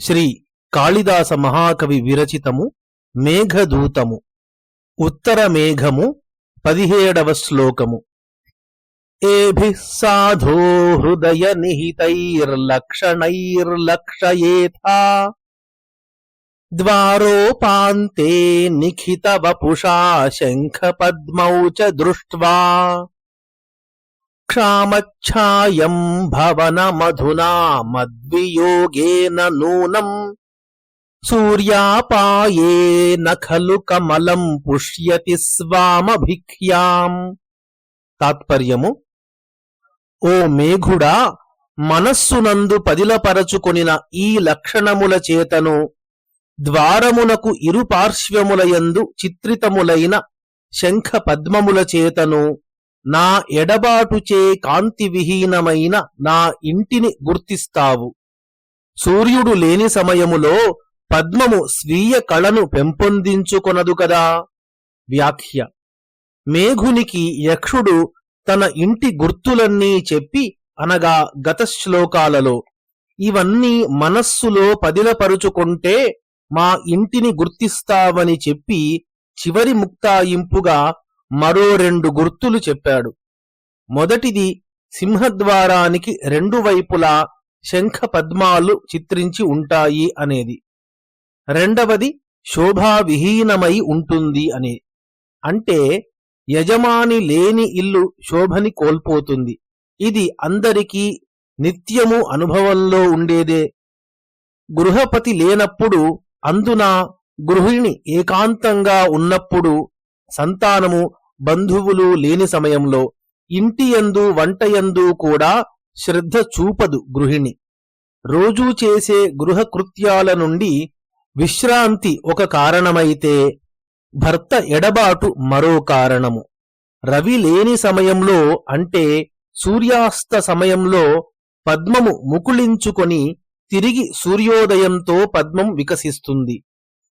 శ్రీ కాళిదాస మహాకవి విరచితము మేఘదూతము. ఉత్తర మేఘము పదిహేడవ శ్లోకము. ఏభి సాధో హృదయ నిహితైర్లక్షణైర్లక్షయేథా ద్వారోపాంతే నిఖిత వపుషా శంఖ పద్మౌ చ దృష్ట్వా. క్షామఛాయం భవనమధునా మద్వియోగేన నూనం. సూర్యాపాయేన ఖలు కమలం పుష్యతి స్వామభిఖ్యాం. తాత్పర్యము ఓ మేఘుడా మనస్సునందు పదిలపరచుకొనిన ఈ లక్షణముల చేతను ద్వారమునకు ఇరుపార్శ్వములయందు చిత్రితములైన శంఖ పద్మముల చేతను నా ఎడబాటుచే కాంతి విహీనమైన నా ఇంటిని గుర్తిస్తావు. సూర్యుడు లేని సమయములో పద్మము స్వీయ కళను పెంపొందించుకొనదు కదా? వ్యాఖ్య. మేఘునికి యక్షుడు తన ఇంటి గుర్తులన్నీ చెప్పి అనగా గత శ్లోకాలలో ఇవన్నీ మనస్సులో పదిలపరుచుకుంటే మా ఇంటిని గుర్తిస్తావని చెప్పి చివరి ముక్తాయింపుగా మరో రెండు గుర్తులు చెప్పాడు. మొదటిది సింహద్వారానికి రెండు వైపులా శంఖ పద్మాలు చిత్రించి ఉంటాయి అనేది. రెండవది శోభావిహీనమై ఉంటుంది అనే. అంటే యజమాని లేని ఇల్లు శోభని కోల్పోతుంది. ఇది అందరికీ నిత్యము అనుభవంలో ఉండేదే. గృహపతి లేనప్పుడు అందున గృహిణి ఏకాంతంగా ఉన్నప్పుడు సంతానము బంధువులు లేని సమయంలో ఇంటియందు వంటయందు కూడా శ్రద్ధ చూపదు గృహిణి. రోజూ చేసే గృహకృత్యాల నుండి విశ్రాంతి ఒక కారణమైతే భర్త ఎడబాటు మరో కారణము. రవి లేని సమయంలో అంటే సూర్యాస్త సమయంలో పద్మము ముకుళించుకొని తిరిగి సూర్యోదయంతో పద్మం వికసిస్తుంది.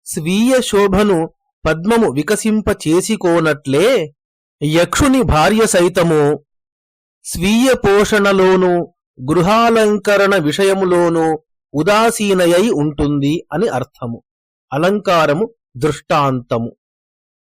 స్వీయ శోభను పద్మము వికసింప చేసుకోనట్లే యక్షుని భార్య సైతము స్వీయ పోషణలోనూ గృహాలంకరణ విషయములోనూ ఉదాసీనయై ఉంటుంది అని అర్థము. అలంకారము దృష్టాంతము.